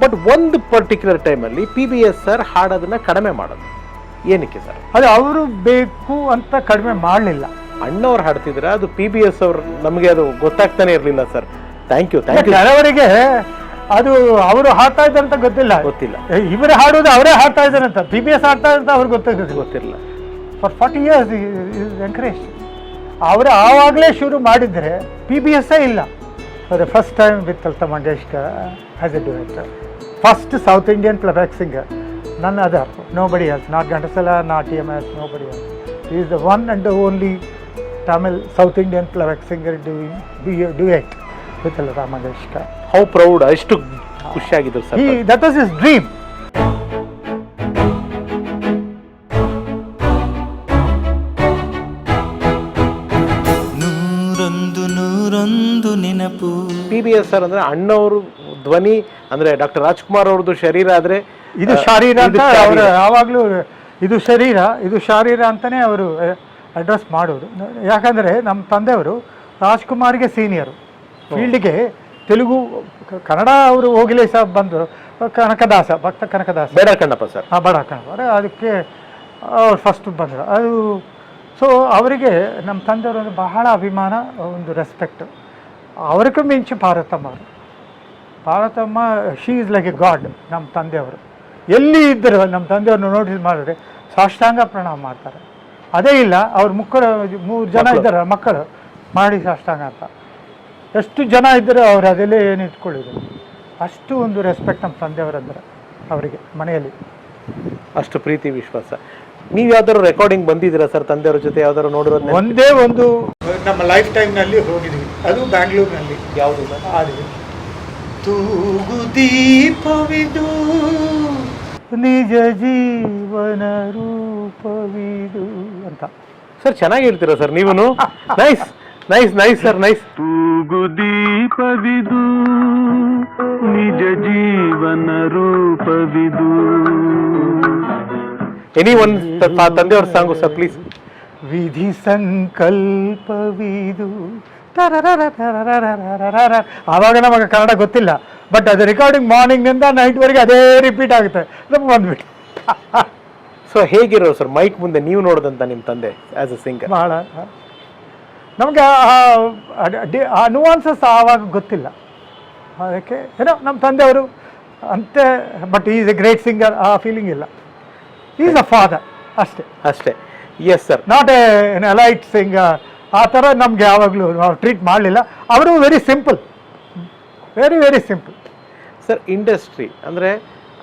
But ಒಂದು particular ಟೈಮಲ್ಲಿ P B S sir ಹಾಡೋದನ್ನ ಕಡಿಮೆ ಮಾಡೋದು. ಏನಕ್ಕೆ ಸರ್ ಅದೇ ಅವರು ಬೇಕು ಅಂತ ಕಡಿಮೆ ಮಾಡಲಿಲ್ಲ. ಅಣ್ಣವ್ರು ಹಾಡ್ತಿದ್ರೆ ಅದು ಪಿ ಬಿ ಎಸ್ ಅವ್ರು ನಮಗೆ ಅದು ಗೊತ್ತಾಗ್ತಾನೆ ಇರಲಿಲ್ಲ sir thank you thank you ಕೆಲವರಿಗೆ ಅದು ಅವರು ಹಾಡ್ತಾ ಇದ್ದಾರೆ ಅಂತ ಗೊತ್ತಿಲ್ಲ. ಗೊತ್ತಿಲ್ಲ. ಇವರು ಹಾಡೋದು ಅವರೇ ಹಾಡ್ತಾ ಇದ್ದಾರೆ ಅಂತ. ಪಿ ಬಿ ಎಸ್ ಹಾಡ್ತಾ ಅಂತ ಅವ್ರಿಗೆ ಗೊತ್ತಾಗ ಗೊತ್ತಿರಲಿಲ್ಲ. For forty years is encourage ಅವರು ಆವಾಗಲೇ ಶುರು ಮಾಡಿದರೆ ಪಿ ಬಿ ಎಸ್ಸೇ ಇಲ್ಲ. For the first time with Lata Mangeshkar as a director first South Indian playback singer ನನ್ನ other nobody else not Ghantasala not T M S nobody else is the one and only Tamil South Indian playback singer doing duet with Lata Mangeshkar how proud ಎಷ್ಟು ಖುಷಿಯಾಗಿದ್ದರು sir that was is his ನೂರೊಂದು ನೆನಪು. P B S sir ಅಂದ್ರೆ ಅಣ್ಣವರು ಧ್ವನಿ ಅಂದ್ರೆ doctor Rajkumar ಅವ್ರದ್ದು ಶರೀರ ಆದ್ರೆ ಇದು ಶರೀರ ಅಂತ ಅವರು ಶಾರೀರ. ಯಾವಾಗಲೂ ಇದು ಶರೀರ ಇದು ಶಾರೀರ ಅಂತಲೇ ಅವರು ಅಡ್ರೆಸ್ ಮಾಡೋದು. ಯಾಕಂದರೆ ನಮ್ಮ ತಂದೆಯವರು ರಾಜ್ಕುಮಾರ್ಗೆ ಸೀನಿಯರು ಫೀಲ್ಡ್ಗೆ ತೆಲುಗು ಕನ್ನಡ ಅವರು ಹೋಗಲೇ ಸಹ ಬಂದರು ಕನಕದಾಸ ಭಕ್ತ ಕನಕದಾಸ. ಬೇಡ ಕಣ್ಣಪ್ಪ ಸರ್. ಹಾಂ ಬೇಡ ಕಣ್ಣಪ್ಪ. ಅದಕ್ಕೆ ಅವ್ರು ಫಸ್ಟ್ ಬಂದರು. ಅದು ಸೊ ಅವರಿಗೆ ನಮ್ಮ ತಂದೆಯವರು ಬಹಳ ಅಭಿಮಾನ ಒಂದು ರೆಸ್ಪೆಕ್ಟ್ ಅವ್ರಿಗೂ ಮಿಂಚು ಭಾರತಮ್ಮ ಅವರು. Bharathamma she is like a god ನಮ್ಮ ತಂದೆಯವರು. ಎಲ್ಲಿ ಇದ್ದರು ನಮ್ಮ ತಂದೆಯವ್ರನ್ನ ನೋಟಿಸ್ ಮಾಡಿದ್ರೆ ಸಾಷ್ಟಾಂಗ ಪ್ರಣಾಮ ಮಾಡ್ತಾರೆ. ಅದೇ ಇಲ್ಲ ಅವ್ರ ಮುಕ್ಕಳು ಮೂರು ಜನ. ಇದ್ದಾರೆ ಮಕ್ಕಳು. ಮಾಡಿ ಸಾಷ್ಟಾಂಗ ಅಂತ. ಎಷ್ಟು ಜನ ಇದ್ದರೆ ಅವ್ರು ಅದೆಲ್ಲೇ ಏನು ಇಟ್ಕೊಳ್ಳಿದ್ರು ಅಷ್ಟು ಒಂದು ರೆಸ್ಪೆಕ್ಟ್ ನಮ್ಮ ತಂದೆಯವರಂದ್ರೆ ಅವರಿಗೆ ಮನೆಯಲ್ಲಿ. ಅಷ್ಟು ಪ್ರೀತಿ ವಿಶ್ವಾಸ. ನೀವು ಯಾವ್ದಾದ್ರು ರೆಕಾರ್ಡಿಂಗ್ ಬಂದಿದ್ದೀರಾ ಸರ್ ತಂದೆಯವ್ರ ಜೊತೆ ಯಾವ್ದಾದ್ರು ನೋಡಿರೋದು ಒಂದೇ ಒಂದು ನಮ್ಮ ಲೈಫ್ ಟೈಮ್ನಲ್ಲಿ ಹೋಗಿದ್ವಿ ಅದು ಬ್ಯಾಂಗ್ಳೂರಿನಲ್ಲಿ. ಯಾವುದು ತೂಗು ದೀಪವಿದು ನಿಜ ಜೀವನ ರೂಪವಿದು ಅಂತ. ಸರ್ ಚೆನ್ನಾಗಿ ಹೇಳ್ತೀರಾ ಸರ್ ನೀವು nice nice nice sir nice ತೂಗು ದೀಪವಿದು ನಿಜ ಜೀವನ ರೂಪವಿದು. ಎನಿ ಒನ್ ತಂದೆಯವ್ರ ಸಾಂಗು ಸರ್ ಪ್ಲೀಸ್ ವಿಧಿ ಸಂಕಲ್ಪವಿದು. ಆವಾಗ ನಮಗೆ ಕನ್ನಡ ಗೊತ್ತಿಲ್ಲ ಬಟ್ ಅದು ರೆಕಾರ್ಡಿಂಗ್ ಮಾರ್ನಿಂಗ್ನಿಂದ ನೈಟ್ವರೆಗೆ ಅದೇ ರಿಪೀಟ್ ಆಗುತ್ತೆ ನಮ್ಗೆ ಬಂದ್ಬಿಟ್ಟು ಸೊ ಹೇಗಿರೋ ಸರ್ ಮೈಕ್ ಮುಂದೆ ನೀವು ನೋಡಿದಂತ ನಿಮ್ಮ ತಂದೆ ಆಸ್ ಅ ಸಿಂಗರ್ ಬಹಳ ನಮಗೆ ಆ ನುವಾನ್ಸಸ್ ಆವಾಗ ಗೊತ್ತಿಲ್ಲ. ಅದಕ್ಕೆ ಏನೋ ನಮ್ಮ ತಂದೆಯವರು ಅಂತೆ but is a great singer ಆ ಫೀಲಿಂಗ್ ಇಲ್ಲ. ಈಸ್ ಅ ಫಾದರ್ ಅಷ್ಟೇ. ಅಷ್ಟೇ. Yes sir not an elite sing ಆ ಥರ ನಮ್ಗೆ ಯಾವಾಗಲೂ ನಾವು ಟ್ರೀಟ್ ಮಾಡಲಿಲ್ಲ. ಅವರು very simple very very simple sir industry ಅಂದರೆ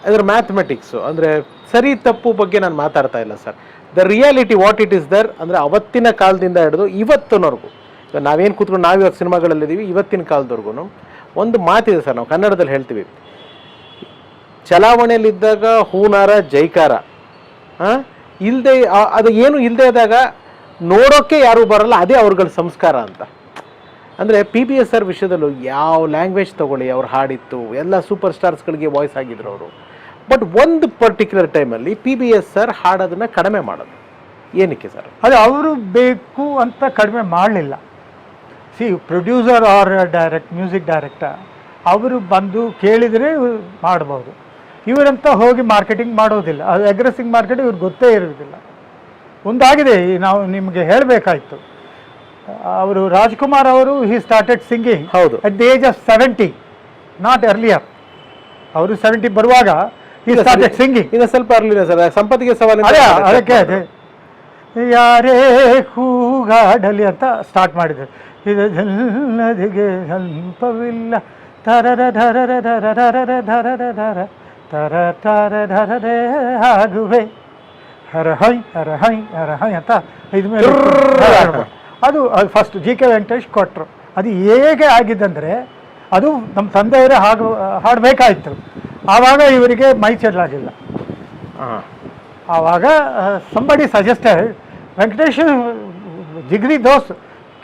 ಅದರ ಮ್ಯಾಥಮೆಟಿಕ್ಸು ಅಂದರೆ ಸರಿ ತಪ್ಪು ಬಗ್ಗೆ ನಾನು ಮಾತಾಡ್ತಾ ಇಲ್ಲ sir the reality what it is there ಅಂದರೆ ಅವತ್ತಿನ ಕಾಲದಿಂದ ಹಿಡಿದು ಇವತ್ತಿನವರೆಗೂ. ಇವಾಗ ನಾವೇನು ಕೂತ್ಕೊಂಡು ನಾವು ಇವಾಗ ಸಿನಿಮಾಗಳಲ್ಲಿದ್ದೀವಿ ಇವತ್ತಿನ ಕಾಲದವರೆಗೂ ಒಂದು ಮಾತಿದೆ ಸರ್ ನಾವು ಕನ್ನಡದಲ್ಲಿ ಹೇಳ್ತೀವಿ. ಚಲಾವಣೆಯಲ್ಲಿದ್ದಾಗ ಹೂನಾರ ಜೈಕಾರ. ಇಲ್ಲದೆ ಅದು ಏನು ಇಲ್ಲದೆ ಆದಾಗ ನೋಡೋಕ್ಕೆ ಯಾರೂ ಬರಲ್ಲ, ಅದೇ ಅವ್ರಗಳ ಸಂಸ್ಕಾರ ಅಂತ. ಅಂದರೆ ಪಿ ಬಿ ಎಸ್ ಆರ್ ವಿಷಯದಲ್ಲೂ ಯಾವ ಲ್ಯಾಂಗ್ವೇಜ್ ತಗೊಳ್ಳಿ, ಅವ್ರು ಹಾಡಿತ್ತು, ಎಲ್ಲ ಸೂಪರ್ ಸ್ಟಾರ್ಸ್ಗಳಿಗೆ ವಾಯ್ಸ್ ಆಗಿದ್ರು ಅವರು. ಬಟ್ ಒಂದು ಪರ್ಟಿಕ್ಯುಲರ್ ಟೈಮಲ್ಲಿ ಪಿ ಬಿ ಎಸ್ ಸರ್ ಹಾಡೋದನ್ನು ಕಡಿಮೆ ಮಾಡೋದು. ಏನಕ್ಕೆ ಸರ್? ಅದು ಅವರು ಬೇಕು ಅಂತ ಕಡಿಮೆ ಮಾಡಲಿಲ್ಲ. See producer or direct music director ಅವರು ಬಂದು ಕೇಳಿದರೆ ಮಾಡ್ಬೋದು. ಇವರಂತ ಹೋಗಿ ಮಾರ್ಕೆಟಿಂಗ್ ಮಾಡೋದಿಲ್ಲ. ಅದು ಅಗ್ರೆಸಿಂಗ್ ಮಾರ್ಕೆಟ್ ಇವ್ರಿಗೆ ಗೊತ್ತೇ ಇರೋದಿಲ್ಲ ಒಂದಾಗಿದೆ ಈ ನಾವು ನಿಮಗೆ ಹೇಳಬೇಕಾಯ್ತು. ಅವರು ರಾಜ್ಕುಮಾರ್ ಅವರು ಹಿ ಸ್ಟಾರ್ಟೆಡ್ ಸಿಂಗಿಂಗ್ ಹೌದು. At the age of seventy not earlier ಅವರು ಸೆವೆಂಟಿ ಬರುವಾಗ ಹಿ ಸ್ಟಾರ್ಟೆಡ್ ಸಿಂಗಿಂಗ್ ಇದು ಸ್ವಲ್ಪ ಅರ್ಲಿಲ್ಲ ಸರ್ ಸಂಪತ್ತಿಗೆ ಸವಾಲು ಅದೇ ಅದಕ್ಕೆ ಅದೇ. ಯಾರೇ ಹೂಗಾಡಲಿ ಅಂತ ಸ್ಟಾರ್ಟ್ ಮಾಡಿದ್ರು. ಇದೆಲ್ಲದಿಗೆ ಸ್ವಲ್ಪವಿಲ್ಲ ತರರ ಧರರ ಧರರ ಧರರ ಧರ ತರ ತರ ಧರದೆ ಆಗುವೆ ಹರ ಹೈ ಹರ ಹೈ ಹರ ಹೈ ಅಂತ ಐದು ಮೇಲೆ ಅದು ಅದು ಫಸ್ಟ್ ಜಿ ಕೆ ವೆಂಕಟೇಶ್ ಕೊಟ್ಟರು ಅದು ಹೇಗೆ ಆಗಿದ್ದಂದರೆ ಅದು ನಮ್ಮ ತಂದೆಯವರೇ ಹಾಡು ಹಾಡಬೇಕಾಯಿತು. ಆವಾಗ ಇವರಿಗೆ ಮೈ ಚೆಲ್ಲಾಗಿಲ್ಲ. ಆವಾಗ ಸಂಬಡಿ ಸಜೆಸ್ಟೆಡ್ ವೆಂಕಟೇಶ್ ಜಿಗ್ರಿ ದೋಸ್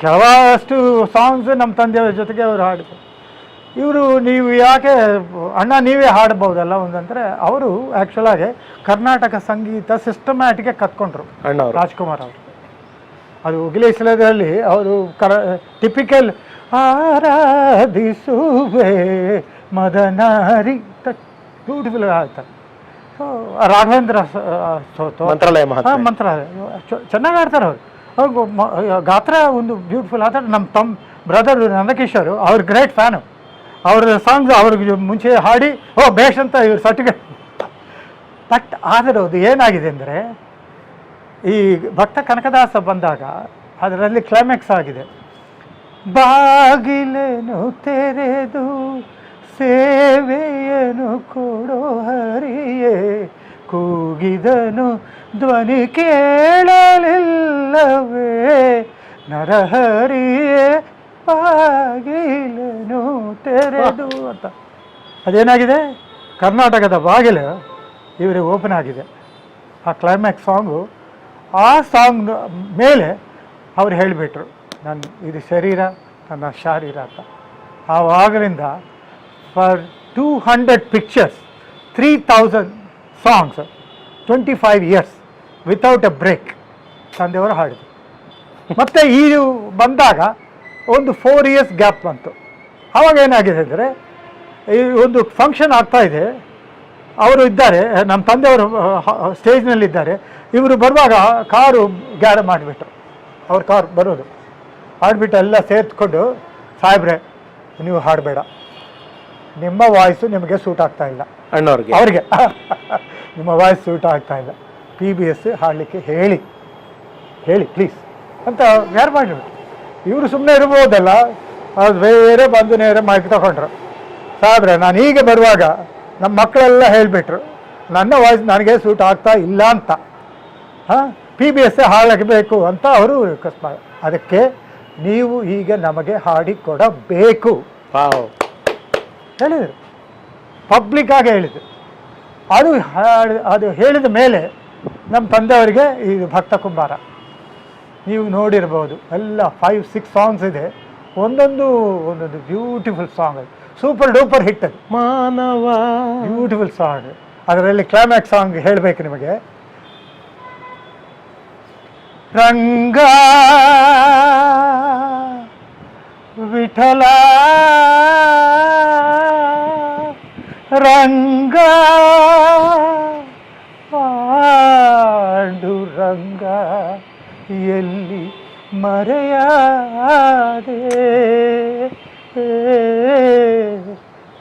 ಕೆಲವಷ್ಟು ಸಾಂಗ್ಸ್ ನಮ್ಮ ತಂದೆಯವರ ಜೊತೆಗೆ ಅವರು ಹಾಡಿದ್ರು. ಇವರು ನೀವು ಯಾಕೆ ಅಣ್ಣ ನೀವೇ ಹಾಡಬಹುದಲ್ಲ ಒಂದಂದ್ರೆ ಅವರು ಆ್ಯಕ್ಚುಲಾಗಿ ಕರ್ನಾಟಕ ಸಂಗೀತ ಸಿಸ್ಟಮ್ಯಾಟಿಗೆ ಕತ್ಕೊಂಡ್ರು. ರಾಜ್ಕುಮಾರ್ ಅವರು. ಅದು ಉಗಿಲೇಶ್ವರದಲ್ಲಿ ಅವರು ಕರ ಟಿಪಿಕಲ್ ಆರಾಧಿಸುವೆ ಮದನಾರಿ ಬ್ಯೂಟಿಫುಲ್ ಆಗ್ತಾರೆ ಸೊ ರಾಘವೇಂದ್ರ ಮಂತ್ರಾಲಯ ಮಂತ್ರಾಲಯ. ಚೆನ್ನಾಗಿ ಆಡ್ತಾರೆ ಅವರು. ಗಾತ್ರ ಒಂದು ಬ್ಯೂಟಿಫುಲ್ ಆದ್ರೆ ನಮ್ಮ ತಮ್ಮ ಬ್ರದರ್ ನಂದಕಿಶೋರು ಅವ್ರ ಗ್ರೇಟ್ ಫ್ಯಾನು ಅವ್ರ ಸಾಂಗ್ಸ್ ಅವ್ರಿಗೆ ಮುಂಚೆ ಹಾಡಿ, ಓ, ಬೇಷ್ ಅಂತ ಇವ್ರ ಸರ್ಟಿಫಿಕೇಟ್ ಬಟ್ ಆದರೆ ಅದು ಏನಾಗಿದೆ ಅಂದರೆ, ಈ ಭಕ್ತ ಕನಕದಾಸ ಬಂದಾಗ ಅದರಲ್ಲಿ ಕ್ಲೈಮ್ಯಾಕ್ಸ್ ಆಗಿದೆ. ಬಾಗಿಲೇನು ತೆರೆದು, ಸೇವೆಯನ್ನು ಕೊಡೋ ಹರಿಯೇ, ಕೂಗಿದನು ಧ್ವನಿ ಕೇಳಲಿಲ್ಲವೇ, ನರಹರಿಯೇ ಬಾಗಿಲೇನು ತೆರೆದು ಅಂತ. ಅದೇನಾಗಿದೆ? ಕರ್ನಾಟಕದ ಬಾಗಿಲು ಇವರಿಗೆ ಓಪನ್ ಆಗಿದೆ. ಆ ಕ್ಲೈಮ್ಯಾಕ್ಸ್ ಸಾಂಗು ಆ ಸಾಂಗ್ ಮೇಲೆ ಅವ್ರು ಹೇಳಿಬಿಟ್ರು ನನ್ನ ಇದು ಶರೀರ, ನನ್ನ ಶಾರೀರ ಅಂತ. ಆವಾಗಲಿಂದ for two hundred pictures three thousand songs twenty five years without a break ತಂದೆಯವರು ಹಾಡಿದರು. ಮತ್ತು ಈ ಬಂದಾಗ ಒಂದು ಫೋರ್ ಇಯರ್ಸ್ ಗ್ಯಾಪ್ ಬಂತು. ಆವಾಗ ಏನಾಗಿದೆ ಅಂದರೆ ಈ ಒಂದು ಫಂಕ್ಷನ್ ಆಗ್ತಾ ಇದೆ. ಅವರು ಇದ್ದಾರೆ ನಮ್ಮ ತಂದೆಯವರು ಸ್ಟೇಜ್ನಲ್ಲಿದ್ದಾರೆ ಇವರು ಬರುವಾಗ ಕಾರು ಗ್ಯಾರ ಮಾಡಿಬಿಟ್ರು. ಅವ್ರ ಕಾರ್ ಬರೋದು. ಹಾಡ್ಬಿಟ್ಟು ಎಲ್ಲ ಸೇರಿಸ್ಕೊಂಡು ಸಾಹೇಬ್ರೆ ನೀವು ಹಾಡಬೇಡ. ನಿಮ್ಮ ವಾಯ್ಸು ನಿಮಗೆ ಸೂಟ್ ಆಗ್ತಾ ಇಲ್ಲ. ಅಣ್ಣವ್ರಿಗೆ. ಅವ್ರಿಗೆ. ನಿಮ್ಮ ವಾಯ್ಸ್ ಸೂಟ್ ಆಗ್ತಾ ಇಲ್ಲ. ಪಿ ಬಿ ಎಸ್ ಹಾಡಲಿಕ್ಕೆ ಹೇಳಿ. ಹೇಳಿ ಪ್ಲೀಸ್ ಅಂತ ಯಾರು ಮಾಡಿಬಿಟ್ರು. ಇವರು ಸುಮ್ಮನೆ ಇರ್ಬೋದಲ್ಲ. ಅದು ಬೇರೆ ಬಂದು ನೇರ ಮೈಕ್ ತಗೊಂಡ್ರು. ಸಾಬ್ರೆ ನಾನು ಹೀಗೆ ಬರುವಾಗ ನಮ್ಮ ಮಕ್ಕಳೆಲ್ಲ ಹೇಳಿಬಿಟ್ರು ನನ್ನ ವಾಯ್ಸ್ ನನಗೆ ಸೂಟ್ ಆಗ್ತಾ ಇಲ್ಲ ಅಂತ. ಹಾಂ ಪಿ ಬಿ ಎಸ್ ಹಾಳಾಗಬೇಕು ಅಂತ ಅವರು ರಿಕ್ವೆಸ್ಟ್ ಮಾಡಿ ಅದಕ್ಕೆ ನೀವು ಈಗ ನಮಗೆ ಹಾಡಿ ಕೊಡಬೇಕು. ವಾವ್. ಹೇಳಿದರು. ಪಬ್ಲಿಕ್ ಆಗಿ ಹೇಳಿದರು. ಅದು ಹಾಡಿ ಅದು ಹೇಳಿದ ಮೇಲೆ ನಮ್ಮ ತಂದೆಯವರಿಗೆ ಇದು ಭಕ್ತ ಕುಂಬಾರ. ನೀವು ನೋಡಿರ್ಬೋದು ಎಲ್ಲ ಫೈವ್ ಸಿಕ್ಸ್ ಸಾಂಗ್ಸ್ ಇದೆ. ಒಂದೊಂದು ಒಂದೊಂದು ಬ್ಯೂಟಿಫುಲ್ ಸಾಂಗ್ ಅದು. ಸೂಪರ್ ಡೂಪರ್ ಹಿಟ್ ಅದು. ಮಾನವ. ಬ್ಯೂಟಿಫುಲ್ ಸಾಂಗ್ ಅದರಲ್ಲಿ ಕ್ಲೈಮ್ಯಾಕ್ಸ್ ಸಾಂಗ್ ಹೇಳಬೇಕು ನಿಮಗೆ. ರಂಗ ವಿಠಲ ರಂಗ ಪಾಂಡುರಂಗ. ಎಲ್ಲಿ ಮರೆಯಾದೆ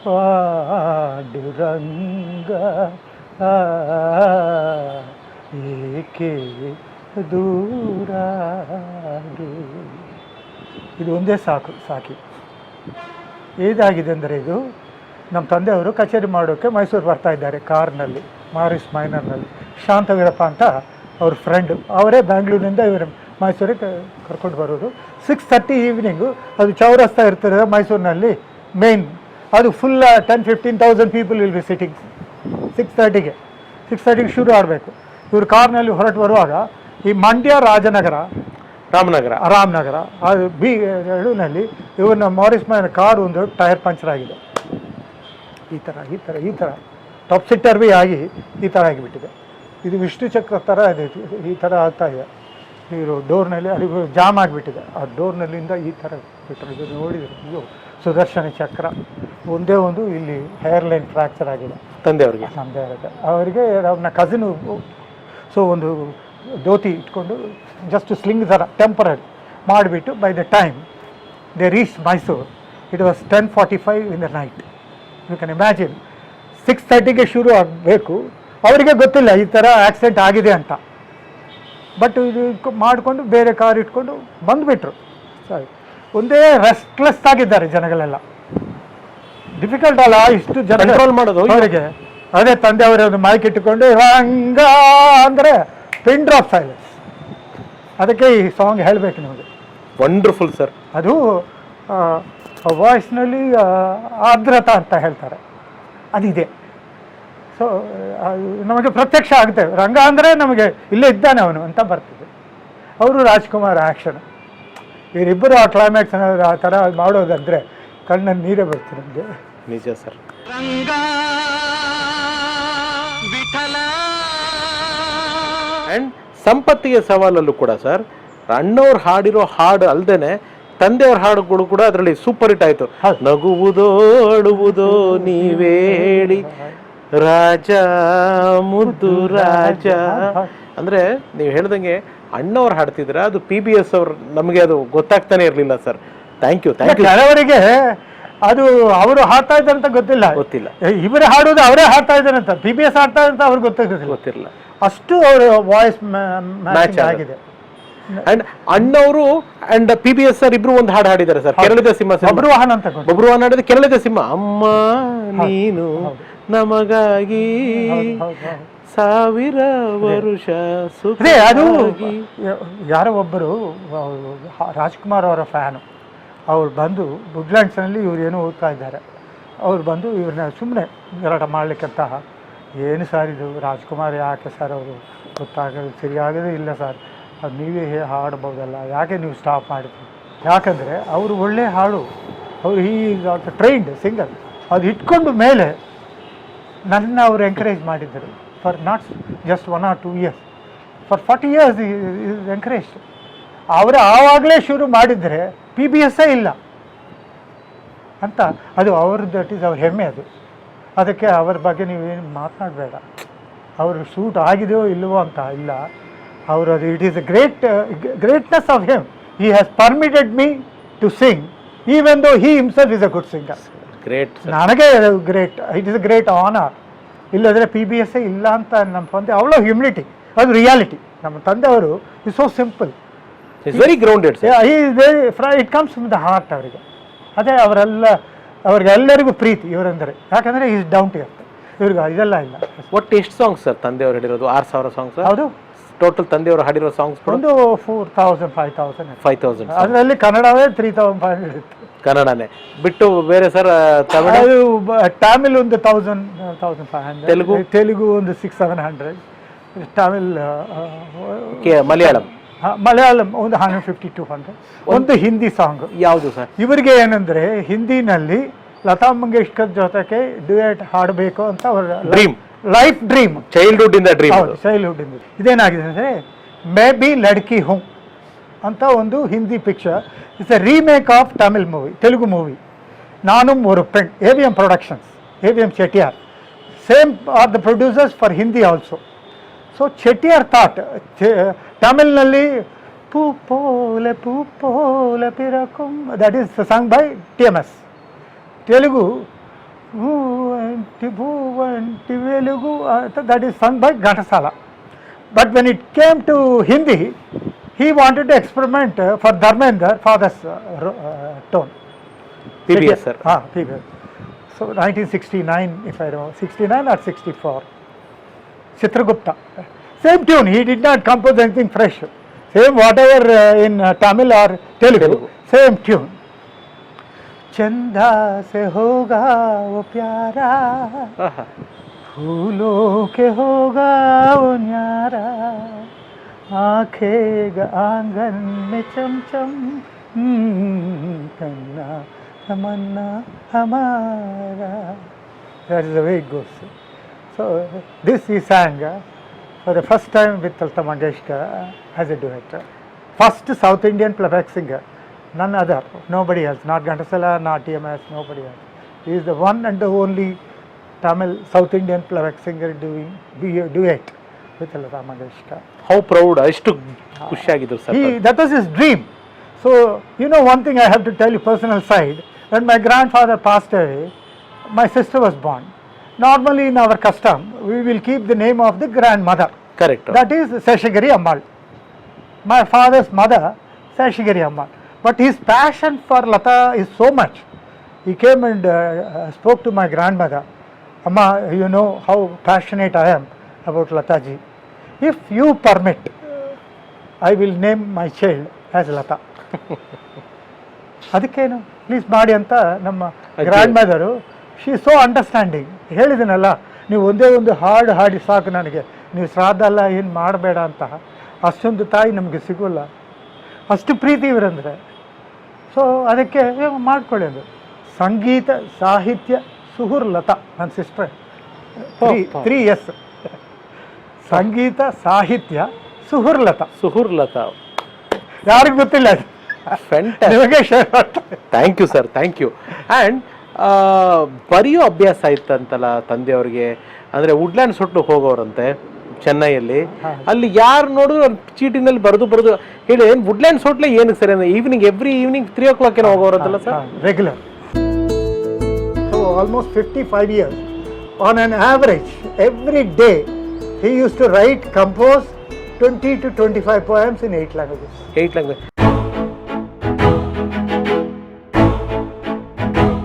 ಪಾಡುರಂಗ ಏಕೆ ದೂರ ಇದು ಒಂದೇ ಸಾಕು, ಸಾಕಿ. ಇದಾಗಿದೆ ಅಂದರೆ ಇದು, ನಮ್ಮ ತಂದೆಯವರು ಕಚೇರಿ ಮಾಡೋಕ್ಕೆ ಮೈಸೂರು ಬರ್ತಾ ಇದ್ದಾರೆ, ಕಾರ್ನಲ್ಲಿ, ಮಾರಿಸ್ ಮೈನರ್ನಲ್ಲಿ. ಶಾಂತವೀರಪ್ಪ ಅಂತ ಅವ್ರ ಫ್ರೆಂಡು ಅವರೇ ಬ್ಯಾಂಗ್ಳೂರಿನಿಂದ ಇವರು ಮೈಸೂರಿಗೆ ಕರ್ಕೊಂಡು ಬರೋದು. ಸಿಕ್ಸ್ ತರ್ಟಿ ಈವ್ನಿಂಗು ಅದು ಚೌರಸ್ತಾ ಇರ್ತದೆ ಮೈಸೂರಿನಲ್ಲಿ ಮೇನ್ ಅದು full ten fifteen thousand people will be sitting six ತರ್ಟಿಗೆ ಸಿಕ್ಸ್ ತರ್ಟಿಗೆ ಶುರು ಆಡಬೇಕು ಇವರು ಕಾರ್ನಲ್ಲಿ ಹೊರಟು ಬರುವಾಗ ಈ ಮಂಡ್ಯ ರಾಜನಗರ ರಾಮನಗರ. ರಾಮನಗರ ಅದು ಬಿ ಎರಡೂನಲ್ಲಿ ಇವನ್ನ ಮಾರಿಸ್ ಮ್ಯಾನ್ ಕಾರ್ ಒಂದು ಟೈರ್ ಪಂಚರ್ ಆಗಿದೆ. ಈ ಥರ ಈ ಥರ ಈ ಥರ ಟಾಪ್ ಸಿಟ್ಟರ್ ಬಿ ಆಗಿ ಈ ಥರ ಆಗಿಬಿಟ್ಟಿದೆ. ಇದು ವಿಷ್ಣು ಚಕ್ರ ಥರ ಇದೆ. ಈ ಥರ ಆಗ್ತಾ ಇದೆ. ನೀರು ಡೋರ್ನಲ್ಲಿ ಅಲ್ಲಿ ಜಾಮ್ ಆಗಿಬಿಟ್ಟಿದೆ. ಆ ಡೋರ್ನಲ್ಲಿಂದ ಈ ಥರ ಬಿಟ್ಟರು ಇದು ನೋಡಿದರೆ ಇದು ಸುದರ್ಶನ ಚಕ್ರ. ಒಂದೇ ಒಂದು ಇಲ್ಲಿ ಹೇರ್ ಲೈನ್ ಫ್ರ್ಯಾಕ್ಚರ್ ಆಗಿದೆ. ತಂದೆಯವರಿಗೆ? ತಂದೆ ಇರುತ್ತೆ ಅವರಿಗೆ ಅವ್ರನ್ನ ಕಸಿನು ಸೊ ಒಂದು ಧೋತಿ ಇಟ್ಕೊಂಡು ಜಸ್ಟ್ ಸ್ಲಿಂಗ್ ಥರ ಟೆಂಪರರಿ ಮಾಡಿಬಿಟ್ಟು by the time they reach Mysuru it was ten forty five in the night you can imagine six ಥರ್ಟಿಗೆ ಶುರು ಆಗಬೇಕು. ಅವರಿಗೆ ಗೊತ್ತಿಲ್ಲ ಈ ಥರ ಆಕ್ಸಿಡೆಂಟ್ ಆಗಿದೆ ಅಂತ. ಬಟ್ ಇದು ಮಾಡಿಕೊಂಡು ಬೇರೆ ಕಾರ್ ಇಟ್ಕೊಂಡು ಬಂದುಬಿಟ್ರು. ಸರಿ. ಒಂದೇ ರೆಸ್ಟ್ಲೆಸ್ ಆಗಿದ್ದಾರೆ ಜನಗಳೆಲ್ಲ. ಡಿಫಿಕಲ್ಟ್ ಅಲ್ಲ ಇಷ್ಟು ಜನ ಕಂಟ್ರೋಲ್ ಮಾಡೋದು ಅವರಿಗೆ. ಅದೇ ತಂದೆ ಅವರ ಒಂದು ಮೈಕ್ ಇಟ್ಟುಕೊಂಡು ಹಂಗ ಅಂದರೆ ಪಿನ್ ಡ್ರಾಪ್ ಸೈಲೆನ್ಸ್ ಅದಕ್ಕೆ ಈ ಸಾಂಗ್ ಹೇಳಬೇಕು ನಿಮಗೆ. ವಂಡರ್ಫುಲ್ ಸರ್ ಅದು ವಾಯ್ಸ್ನಲ್ಲಿ ಆರ್ದ್ರತಾ ಅಂತ ಹೇಳ್ತಾರೆ. ಅದಿದೆ. ಸೊ ನಮಗೆ ಪ್ರತ್ಯಕ್ಷ ಆಗುತ್ತೆ ರಂಗ ಅಂದರೆ ನಮಗೆ ಇಲ್ಲೇ ಇದ್ದಾನೆ ಅವನು ಅಂತ ಬರ್ತದೆ. ಅವರು ರಾಜ್ಕುಮಾರ್ ಆ್ಯಕ್ಷನ್ ಇವರಿಬ್ಬರು ಆ ಕ್ಲೈಮ್ಯಾಕ್ಸ್ ಆ ಥರ ಮಾಡೋದಂದರೆ ಕಣ್ಣಲ್ಲಿ ನೀರೇ ಬರ್ತದೆ ನಮಗೆ. ನಿಜ ಸರ್. ರಂಗ ವಿಠಲ. ಆ್ಯಂಡ್ ಸಂಪತ್ತಿಗೆ ಸವಾಲಲ್ಲೂ ಕೂಡ ಸರ್ ಅಣ್ಣವ್ರು ಹಾಡಿರೋ ಹಾಡು ಅಲ್ದೇನೆ ತಂದೆಯವ್ರ ಹಾಡುಗಳು ಕೂಡ ಅದರಲ್ಲಿ ಸೂಪರ್ ಹಿಟ್ ಆಯಿತು. ನಗುವುದೋ ಅಳುವುದೋ ನೀವೇ ಹೇಳಿ. ರಾಜ ಮುದ್ದು ರಾಜ. ಅಂದ್ರೆ ನೀವು ಹೇಳ್ದಂಗೆ ಅಣ್ಣವ್ರು ಹಾಡ್ತಿದ್ರ ಅದು ಪಿ ಬಿ ಎಸ್ ಅವ್ರು ನಮಗೆ ಅದು ಗೊತ್ತಾಗ್ತಾನೆ ಇರಲಿಲ್ಲ sir thank you thank you ಕೆಲವರಿಗೆ ಅದು ಅವರು ಹಾಡ್ತಾ ಇದ್ದಾರಂತ ಗೊತ್ತಿಲ್ಲ. ಗೊತ್ತಿಲ್ಲ. ಇವರು ಹಾಡೋದು ಅವರೇ ಹಾಡ್ತಾ ಇದ್ದಾರಂತ ಪಿ ಬಿ ಎಸ್ ಹಾಡ್ತಾ ಅಂತ ಅವ್ರಿಗೆ ಗೊತ್ತಾಗ್ತದೆ ಗೊತ್ತಿರಲಿಲ್ಲ. ಅಷ್ಟು ಅವರ ವಾಯ್ಸ್ ಮ್ಯಾಚ್ ಆಗಿದೆ. ಅಂಡ್ ಅಣ್ಣವರು and P B S sir ಇಬ್ರು ಒಂದು ಹಾಡು ಹಾಡಿದ್ದಾರೆ ಸರ್ ಕೆರಳಿದ ಸಿಂಹ ಸಿನಿಮಾ. ಒಬ್ರು ವಾಹನ ಅಂತ ಒಬ್ರು ಹಾಡಿದ ಕೆರಳಿದ ಸಿಂಹ. ಅಮ್ಮ ನೀನು ನಮಗಾಗಿ. ಸಾವಿರ ವರುಷ ಅದೇ ಅದು ಯಾರೋ ಒಬ್ಬರು ರಾಜ್ಕುಮಾರ್ ಅವರ ಫ್ಯಾನು. ಅವ್ರು ಬಂದು ಬುಡ್ಲ್ಯಾಂಡ್ಸ್ನಲ್ಲಿ ಇವ್ರು ಏನೋ ಓದ್ತಾ ಇದ್ದಾರೆ. ಅವ್ರು ಬಂದು ಇವ್ರನ್ನ ಸುಮ್ಮನೆ ಗಲಾಟ ಮಾಡಲಿಕ್ಕಂತ ಏನು ಸರ್ ಇದು ರಾಜ್ಕುಮಾರ್ ಯಾಕೆ ಸರ್ ಅವರು ಗೊತ್ತಾಗೋದು ಸರಿಯಾಗೋದೇ ಇಲ್ಲ ಸರ್. ಅದು ನೀವೇ ಹಾಡ್ಬೋದಲ್ಲ ಯಾಕೆ ನೀವು ಸ್ಟಾಪ್ ಮಾಡಿದ್ರಿ? ಯಾಕಂದರೆ ಅವರು ಒಳ್ಳೆ ಹಾಡು. ಅವರು ಈ ಟ್ರೈನ್ಡ್ ಸಿಂಗರ್ ಅದು ಇಟ್ಕೊಂಡು ಮೇಲೆ ನನ್ನ ಅವರು ಎಂಕರೇಜ್ ಮಾಡಿದ್ದರು for not just one or two years for forty years is encourage ಅವರು ಆವಾಗಲೇ ಶುರು ಮಾಡಿದರೆ ಪಿ ಬಿ ಎಸ್ಸೇ ಇಲ್ಲ. ಅಂತ ಅದು ಅವ್ರದ್ದು ದಟ್ ಈಸ್ ಅವ್ರ ಹೆಮ್ಮೆ ಅದು. ಅದಕ್ಕೆ ಅವ್ರ ಬಗ್ಗೆ ನೀವೇನು ಮಾತನಾಡಬೇಡ ಅವರು ಶೂಟ್ ಆಗಿದೆಯೋ ಇಲ್ಲವೋ ಅಂತ ಇಲ್ಲ. ಅವರು ಅದು it is a great greatness of him he has permitted me to sing even though he himself is a good singer great ನನಗೆ great it is a great honour ಇಲ್ಲದ್ರೆ ಪಿ ಬಿ ಎಸ್ ಇಲ್ಲ ಅಂತ ನಮ್ಮ ತಂದೆ ಅವಳ humility ಅದು reality ನಮ್ಮ ತಂದೆಯವರು is so simple it's very grounded it comes from the heart ಅವರಿಗೆ. ಅದೇ ಅವರೆಲ್ಲ ಅವ್ರಿಗೆಲ್ಲರಿಗೂ ಪ್ರೀತಿ ಇವರೆಂದರೆ. ಯಾಕಂದರೆ ಈಸ್ ಡೌನ್ ಟು ಇರ್ತದೆ ಇವ್ರಿಗೆ ಇದೆಲ್ಲ ಇಲ್ಲ. ಒಟ್ಟು ಎಷ್ಟು ಸಾಂಗ್ಸ್ ಸರ್ ತಂದೆಯವರು ಹೇಳಿರೋದು ಆರು ಸಾವಿರ ಸಾಂಗ್ಸ್ ಹೌದು. ಟೋಟಲ್ ತಂದೆಯವರು ಹಾಡಿರೋ ಸಾಂಗ್ಸ್ ಒಂದು four thousand five thousand five thousand ಅದರಲ್ಲಿ ಕನ್ನಡವೇ ತ್ರೀ ತೌಸಂಡ್ ಫೈವ್ ಹಂಡ್ರೆಡ್ ಇತ್ತು. ಕನ್ನಡನೇ. ಬಿಟ್ಟು ಬೇರೆ ಸರ್ ತಮಿಳು? ಅದು ಬ- ತಮಿಳ್ ಒಂದು thousand thousand five hundred Telugu? Telugu ಒಂದು ಸಿಕ್ಸ್ ಸೆವೆನ್ ಹಂಡ್ರೆಡ್ ತಮಿಳ್ ಕೆ- ಮಲಯಾಳಂ? ಮಲಯಾಳಂ ಒಂದು ಹಂಡ್ರೆಡ್ ಫಿಫ್ಟಿ ಟು ಹಂಡ್ರೆಡ್ ಒಂದು ಹಿಂದಿ ಸಾಂಗ್ ಯಾವುದು ಸರ್ ಇವರಿಗೆ ಏನಂದ್ರೆ ಹಿಂದಿನಲ್ಲಿ ಲತಾ ಮಂಗೇಶ್ಕರ್ ಜೊತೆಗೆ ಡ್ಯೂಯೇಟ್ ಹಾಡಬೇಕು ಅಂತ ಅವರ ಡ್ರೀಮ್ ಲೈಫ್ ಡ್ರೀಮ್ ಚೈಲ್ಡ್ಹುಡ್ ಇಂದ ಡ್ರೀಮ್ ಹೌದು ಚೈಲ್ಡ್ಹುಡ್ ಇಂದ. ಇದೇನಾಗಿದೆ ಅಂದರೆ ಮೇ ಬಿ ಲಡ್ಕಿ ಹೂ. ಅಂತ ಒಂದು Hindi picture it's a remake of Tamil movie Telugu movie ನಾನು ಮೂರು Penn A V M productions A V M Chettiar same are the producers for Hindi also so Chettiar thought ತಮಿಳ್ನಲ್ಲಿ ಪೂ ಪೋಲೆ ಪೂ ಪೋಲೆ ಪಿರಕುಂ that is the song by T M S Telugu ಭೂವಂಟಿ ಎಂಟಿ ಭೂ ಎಂಟಿ ವೆಲುಗು that is song by Ghantasala but when it came to Hindi he wanted to experiment uh, for Dharmendra for this uh, uh, tone. PBS, sir. Ah, PBS. So 1969, if I remember, 69 or 64. Chitragupta. Same tune, he did not compose anything fresh. Same whatever uh, in uh, Tamil or Telugu, Telugu. same tune. चंदा से होगा वो प्यारा फूलों के होगा वो न्यारा आंखें आंगन में चमचम हम्म, कन्ना तमन्ना हमारा that is the way it goes so this he sang uh, for the first time with Lata Mangeshkar uh, as a duet first South Indian playback singer none other nobody else not Ghantasala not TMS nobody else he is the one and the only Tamil South Indian playback singer doing du- duet with Lata Mangeshkar how proud ಎಷ್ಟು ಖುಷಿಯಾಗಿದ್ರು sir he, that was his dream. So, you know, one thing I have to tell you, personal side, when my grandfather passed away, my sister was born. Normally, in our custom, we will keep the name of the grandmother. Correct That is Seshagiri Ammal. My father's mother, Seshagiri Ammal. But his passion for Lata is so much. He came and uh, uh, spoke to my grandmother. Amma, you know how passionate I am about Lataji. If you permit I will name my child as Lata ಅದಕ್ಕೇನು? Please ಮಾಡಿ ಅಂತ ನಮ್ಮ grandmother she so understanding ಹೇಳಿದನಲ್ಲ ನೀವು ಒಂದೇ ಒಂದು ಹಾಡು ಹಾಡಿ ಸಾಕು ನನಗೆ. ನೀವು ಶ್ರಾದ್ದ ಅಲ್ಲ ಏನು ಮಾಡಬೇಡ ಅಂತ. ಅಷ್ಟೊಂದು ತಾಯಿ ನಮಗೆ ಸಿಗೋಲ್ಲ. ಅಷ್ಟು ಪ್ರೀತಿ ಇವರಂದರೆ. ಸೊ ಅದಕ್ಕೆ ಮಾಡ್ಕೊಳ್ಳಿ ಅಂದರು. ಸಂಗೀತ ಸಾಹಿತ್ಯ ಸುಹುರ್ ಲತಾ ನನ್ನ sister three. Three S Sangeetha Sahitya Suhurlata. Suhurlata. Suhur ಯಾರಿಗೂ ಗೊತ್ತಿಲ್ಲ ಅದು. ನಿಮಗೆ thank you sir thank you and ಬರೆಯೋ ಅಭ್ಯಾಸ ಇತ್ತಂತಲ್ಲ ತಂದೆಯವ್ರಿಗೆ? ಅಂದರೆ ವುಡ್ಲ್ಯಾಂಡ್ ಸೊಟ್ಟು ಹೋಗೋರಂತೆ ಚೆನ್ನೈಯಲ್ಲಿ. ಅಲ್ಲಿ ಯಾರು ನೋಡಿದ್ರು ಒಂದು ಚೀಟಿನಲ್ಲಿ ಬರೆದು ಬರೆದು ಹೇಳಿ ಏನು ವುಡ್ಲ್ಯಾಂಡ್ ಸೊಟ್ಲೆ ಏನಕ್ಕೆ sir? Evening every evening three o'clock ಏನೋ ಹೋಗೋರಂತಲ್ಲ sir regular so almost fifty five years on on average every day He used to write, compose 20 to 25 poems in 8 languages. 8 languages.